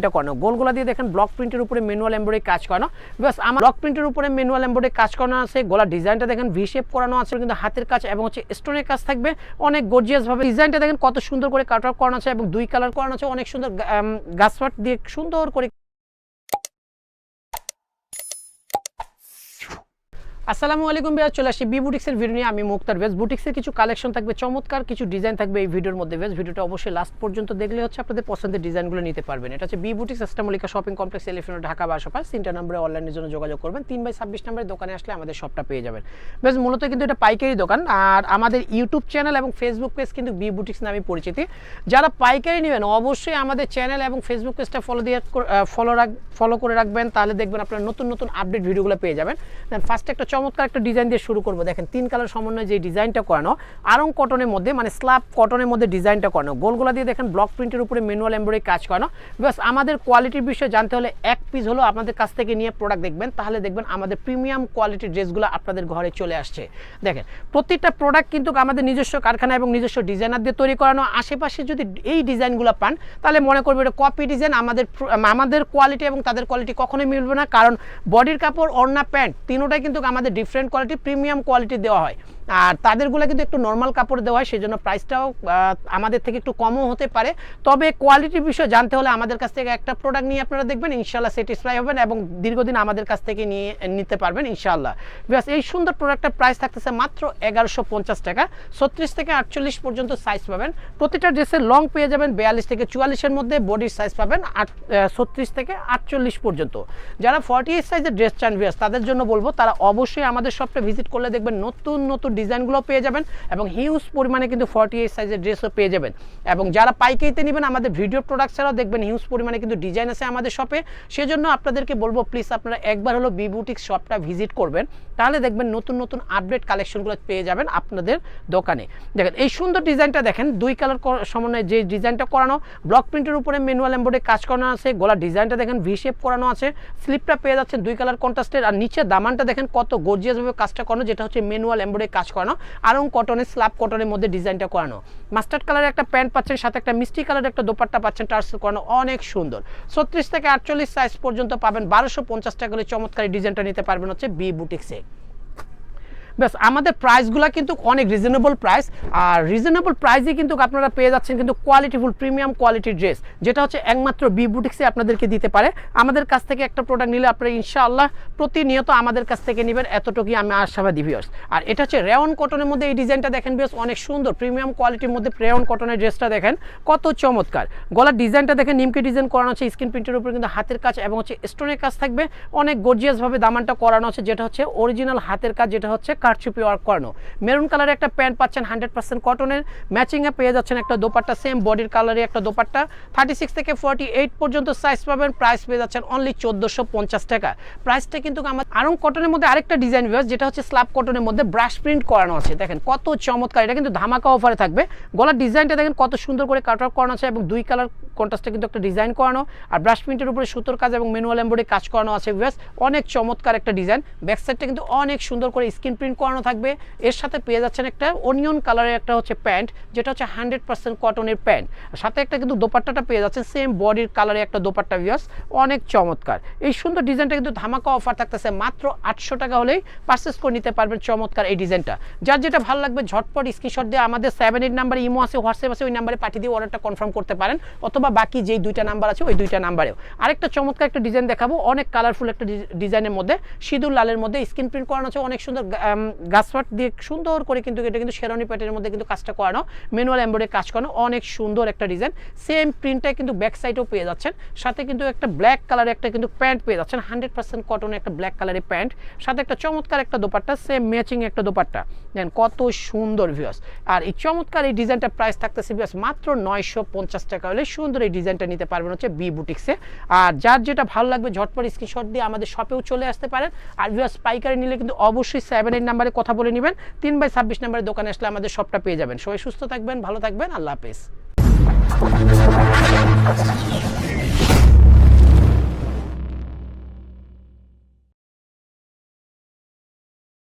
এটা করানো গোলগুলো দিয়ে দেখেন ব্লক প্রিন্টের উপরে ম্যানুয়াল এমব্রয়ডারি কাজ করানো। বাস আমার ব্লক প্রিন্টের উপরে ম্যানুয়াল এমব্রয়ডারি কাজ করানো আছে। গোলা ডিজাইনটা দেখেন ভি শেপ করানো আছে, কিন্তু হাতের কাজ এবং হচ্ছে স্টোনের কাজ থাকবে। অনেক গর্জিয়াস ভাবে ডিজাইনটা দেখেন কত সুন্দর করে কাট আউট করানো আছে এবং দুই কালার করানো আছে। অনেক সুন্দর গাছপাট দিয়ে সুন্দর করে আসসালামু আলাইকুম বিয়াজ চলে আসি বি বুটিক্সের ভিডিও নিয়ে। আমি মুক্তার ভেজ বুটিক্সের কিছু কালেকশন থাকবে, চমৎকার কিছু ডিজাইন থাকবে এই ভিডিওর মধ্যে ভেজ ভিডিওটা অবশ্যই লাস্ট পর্যন্ত দেখলে হচ্ছে আপনাদের পছন্দের ডিজাইনগুলো নিতে পারবেন। এটা হচ্ছে বি বুটিক্স আস্টামলিকা শপিং কমপ্লেক্স, এলিফেন্ট ঢাকা বাসপাস তিনটা নম্বরে অনলাইনের জন্য যোগাযোগ করবেন। তিন বাই ছাব্বিশ নম্বরের দোকানে আসলে আমাদের শপটা পেয়ে যাবেন। বেশ মূলত কিন্তু এটা পাইকারি দোকান। আর আমাদের ইউটিউব চ্যানেল এবং ফেসবুক পেজ কিন্তু বি বুটিক্স নামে পরিচিতি। যারা পাইকারি নেবেন, অবশ্যই আমাদের চ্যানেল এবং ফেসবুক পেজটা ফলো দিয়ে ফলো রাখ ফলো করে রাখবেন। তাহলে দেখবেন আপনারা নতুন নতুন আপডেট ভিডিওগুলো পেয়ে যাবেন। ফার্স্টে একটা চমৎকার একটা ডিজাইন দিয়ে শুরু করব। দেখেন, তিন কালার সমন্বয়ে যে ডিজাইনটা করানো, আরং কটনের মধ্যে মানে স্ল্যাব কটনের মধ্যে ডিজাইনটা করানো। গোলগোলা দিয়ে দেখেন ব্লক প্রিন্টের উপরে ম্যানুয়াল এমব্রয়ডারি কাজ করানো। বাস আমাদের কোয়ালিটির বিষয়ে জানতে হলে এক পিস হলো আপনাদের কাছ থেকে নিয়ে প্রোডাক্ট দেখবেন। তাহলে দেখবেন আমাদের প্রিমিয়াম কোয়ালিটির ড্রেসগুলো আপনাদের ঘরে চলে আসছে। দেখেন, প্রত্যেকটা প্রোডাক্ট কিন্তু আমাদের নিজস্ব কারখানা এবং নিজস্ব ডিজাইনার দিয়ে তৈরি করানো। আশেপাশে যদি এই ডিজাইনগুলো পান, তাহলে মনে করবে এটা কপি ডিজাইন আমাদের আমাদের কোয়ালিটি এবং তাদের কোয়ালিটি কখনোই মিলবে না। কারণ বডির কাপড় অর্না প্যান্ট, তিনোটাই কিন্তু আমাদের ডিফারেন্ট কোয়ালিটি প্রিমিয়াম কোয়ালিটি দেওয়া হয়। আর তাদেরগুলো কিন্তু একটু নর্মাল কাপড় দেওয়া হয় সেই জন্য প্রাইসটাও আমাদের থেকে একটু কমও হতে পারে। তবে কোয়ালিটির বিষয়ে জানতে হলে আমাদের কাছ থেকে একটা প্রোডাক্ট নিয়ে আপনারা দেখবেন ইনশাল্লাহ স্যাটিসফাই হবেন এবং দীর্ঘদিন আমাদের কাছ থেকে নিয়ে, নিতে পারবেন ইনশাল্লাহ বিকজ এই সুন্দর প্রোডাক্টের প্রাইস থাকতেছে মাত্র এগারোশো পঞ্চাশ টাকা। ছত্রিশ থেকে আটচল্লিশ পর্যন্ত সাইজ পাবেন। প্রতিটা ড্রেসের লং পেয়ে যাবেন বিয়াল্লিশ থেকে চুয়াল্লিশের মধ্যে বডির সাইজ পাবেন আট ছত্রিশ থেকে আটচল্লিশ পর্যন্ত। যারা ফর্টি এইট সাইজের ড্রেস চান বিয়াস তাদের জন্য বলব, তারা অবশ্যই আমাদের শপটা ভিজিট করলে দেখবেন নতুন নতুন ডিজাইনগুলো পেয়ে যাবেন এবং হিউজ পরিমাণে কিন্তু ফর্টি এইট সাইজের ড্রেসও পেয়ে যাবেন। এবং যারা পাইকারিতে নেবেন, আমাদের ভিডিও প্রোডাক্ট ছাড়াও দেখবেন হিউজ পরিমাণে কিন্তু ডিজাইন আছে আমাদের শপে সেজন্য আপনাদেরকে বলব প্লিজ আপনারা একবার হলো বি বুটিক শপটা ভিজিট করবেন। তাহলে দেখবেন নতুন নতুন আপডেট কালেকশনগুলো পেয়ে যাবেন আপনাদের দোকানে। দেখেন, এই সুন্দর ডিজাইনটা দেখেন, দুই কালার সমন্বয়ে যে ডিজাইনটা করানো ব্লক প্রিন্টের উপরে ম্যানুয়াল এম্বোর্ডে কাজ করানো আছে গোলা ডিজাইনটা দেখেন ভি শেপ করানো আছে স্লিপটা পেয়ে যাচ্ছেন দুই কালার কন্ট্রাস্টের আর নিচে দামানটা দেখেন কত গর্জিয়াসভাবে কাজটা করানো, যেটা হচ্ছে ম্যানুয়াল এম্বোর্ডে কাজ করানো, আরং কটনের স্ল্যাব কটনের মধ্যে ডিজাইনটা করানো। মাস্টার্ড কালারের একটা প্যান্ট পাচ্ছেন, সাথে একটা মিষ্টি কালারের একটা দোপাট্টা পাচ্ছেন টার্সেল করানো অনেক সুন্দর। ছত্রিশ থেকে আটচল্লিশ সাইজ পর্যন্ত পাবেন, বারোশো পঞ্চাশ টাকা করে চমৎকার ডিজাইনটা নিতে পারবেন হচ্ছে বি বুটিক্সে ব্যাস, আমাদের প্রাইসগুলো কিন্তু অনেক রিজনেবল প্রাইস আর রিজনেবল প্রাইসে কিন্তু আপনারা পেয়ে যাচ্ছেন কিন্তু কোয়ালিটিফুল প্রিমিয়াম কোয়ালিটির ড্রেস যেটা হচ্ছে একমাত্র বি বুটিক্সে আপনাদেরকে দিতে পারে। আমাদের কাছ থেকে একটা প্রোডাক্ট নিলে আপনারা ইনশাআল্লাহ প্রতিনিয়ত আমাদের কাছ থেকে নেবেন, এতটুকুই আমি আশাবাদী ভিউয়ার্স আর এটা হচ্ছে রেওন কটনের মধ্যে এই ডিজাইনটা দেখেন বেশ অনেক সুন্দর প্রিমিয়াম কোয়ালিটির মধ্যে রেওন কটনের ড্রেসটা দেখেন, কত চমৎকার। গলার ডিজাইনটা দেখেন, নিমকে ডিজাইন করানো হচ্ছে স্ক্রিন প্রিন্টের উপরে কিন্তু হাতের কাজ এবং হচ্ছে স্টোনের কাজ থাকবে। অনেক গর্জিয়াসভাবে দামানটা করানো হচ্ছে যেটা হচ্ছে অরিজিনাল হাতের কাজ, যেটা হচ্ছে কারচুপি ওয়ার্ক করানো মেরুন কালারের একটা প্যান্ট পাচ্ছেন হান্ড্রেড পার্সেন্ট কটনের। ম্যাচিংয়ে পেয়ে যাচ্ছেন একটা দোপাট্টা, সেম বডির কালারে একটা দোপাট্টা। থার্টি সিক্স থেকে ফর্টি এইট পর্যন্ত সাইজ পাবেন। প্রাইস পেয়ে যাচ্ছেন অনলি চোদ্দোশো পঞ্চাশ টাকা। প্রাইসটা কিন্তু আমার আরং কটনের মধ্যে আরেকটা ডিজাইন ভিউস যেটা হচ্ছে স্ল্যাব কটনের মধ্যে ব্রাশ প্রিন্ট করানো আছে। দেখেন কত চমৎকার, এটা কিন্তু ধামাকা অফারে থাকবে। গলার ডিজাইনটা দেখেন কত সুন্দর করে কাট করানো আছে এবং দুই কালার কন্ট্রাস্টে কিন্তু একটা ডিজাইন করানো, আর ব্রাশ প্রিন্টের উপরে সুতোর কাজ এবং ম্যানুয়াল এম্বয়ডারি কাজ করানো আছে ভিউস অনেক চমৎকার একটা ডিজাইন ব্যাক সাইডটা কিন্তু অনেক সুন্দর করে স্ক্রিন প্রিন্ট করানো থাকবে। এর সাথে পেয়ে যাচ্ছেন একটা অনিয়ন কালারের একটা হচ্ছে প্যান্ট যেটা হচ্ছে হান্ড্রেড পার্সেন্ট কটনের প্যান্ট সাথে একটা কিন্তু দোপাট্টাটা পেয়ে যাচ্ছেন সেম বডির কালারে একটা দোপাট্টা ভিউস অনেক চমৎকার। এই সুন্দর ডিজাইনটা কিন্তু ধামাকা অফার থাকতেছে মাত্র আটশো টাকা হলেই পারচেস করে নিতে পারবেন চমৎকার এই ডিজাইনটা যার যেটা ভালো লাগবে, ঝটপট স্ক্রিনশট দিয়ে আমাদের সেভেন এইট নাম্বার ইমো আছে হোয়াটসঅ্যাপ আছে, ওই নাম্বারে পাঠিয়ে দিয়ে অর্ডারটা কনফার্ম করতে পারেন। অথবা বাকি যেই দুইটা নাম্বার আছে, ওই দুইটা নাম্বারেও। আরেকটা চমৎকার একটা ডিজাইন দেখাবো। অনেক কালারফুল একটা ডিজাইনের মধ্যে। সিঁদুর লালের মধ্যে। স্ক্রিন প্রিন্ট করানো আছে অনেক সুন্দর গাছপাট দিয়ে সুন্দর করে কিন্তু এটা কিন্তু শেরনি প্যাটের মধ্যে কিন্তু কাজটা করানো ম্যানুয়াল এমব্রয়ডারি কাজ করানো, অনেক সুন্দর একটা ডিজাইন সেম প্রিন্টটা কিন্তু ব্যাক সাইডেও পেয়ে যাচ্ছেন। সাথে কিন্তু একটা ব্ল্যাক কালারের একটা কিন্তু প্যান্ট পেয়ে যাচ্ছেন। হান্ড্রেড পার্সেন্ট কটনের একটা ব্ল্যাক কালারের প্যান্ট সাথে একটা চমৎকার একটা দোপাট্টা সেম ম্যাচিং একটা দোপাট্টা। দেন কত সুন্দর ভিউস আর এই চমৎকার এই ডিজাইনটার প্রাইস থাকতেছে ভিউস মাত্র নয়শো পঞ্চাশ টাকা হলে সুন্দর এই ডিজাইনটা নিতে পারবেন হচ্ছে বি বুটিক্সে আর যার যেটা ভালো লাগবে, ঝটপট স্ক্রিনশট দিয়ে আমাদের শপেও চলে আসতে পারেন। আর ভিউস পাইকারি নিলে কিন্তু অবশ্যই সেভেন এইট নাম্বারে কথা বলে নেবেন। তিন বাই ছাব্বিশ নাম্বারের দোকানে আসলে আমাদের শপটা পেয়ে যাবেন। সবাই সুস্থ থাকবেন, ভালো থাকবেন। আল্লাহ হাফেজ।